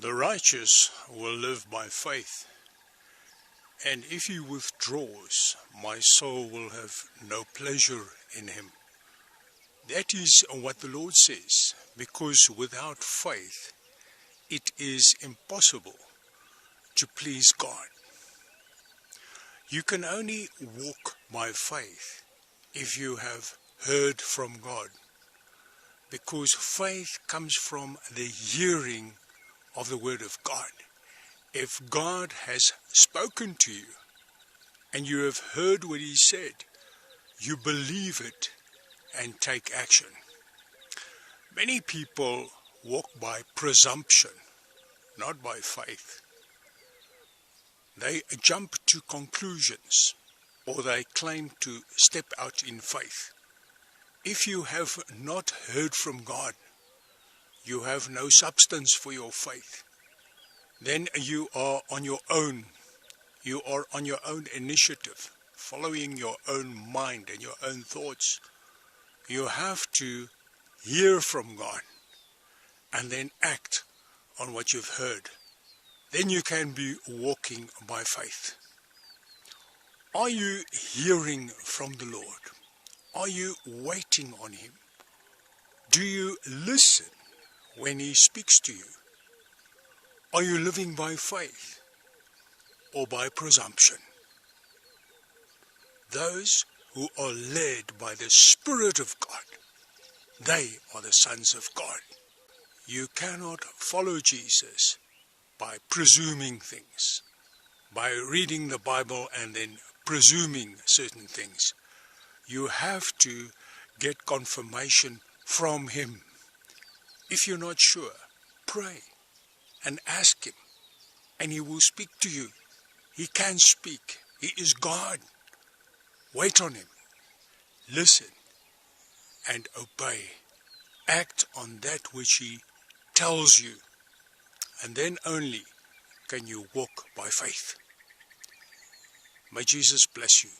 The righteous will live by faith. And if he withdraws, my soul will have no pleasure in him. That is what the Lord says, because without faith it is impossible to please God. You can only walk by faith if you have heard from God, because faith comes from the hearing of the Word of God. If God has spoken to you and you have heard what He said, you believe it and take action. Many people walk by presumption, not by faith. They jump to conclusions or they claim to step out in faith. If you have not heard from God, you have no substance for your faith. Then you are on your own. You are on your own initiative, following your own mind and your own thoughts. You have to hear from God and then act on what you've heard. Then you can be walking by faith. Are you hearing from the Lord? Are you waiting on Him? Do you listen when He speaks to you? Are you living by faith or by presumption? Those who are led by the Spirit of God, they are the sons of God. You cannot follow Jesus by presuming things, by reading the Bible and then presuming certain things. You have to get confirmation from Him. If you're not sure, pray and ask Him, and He will speak to you. He can speak. He is God. Wait on Him. Listen and obey. Act on that which He tells you. And then only can you walk by faith. May Jesus bless you.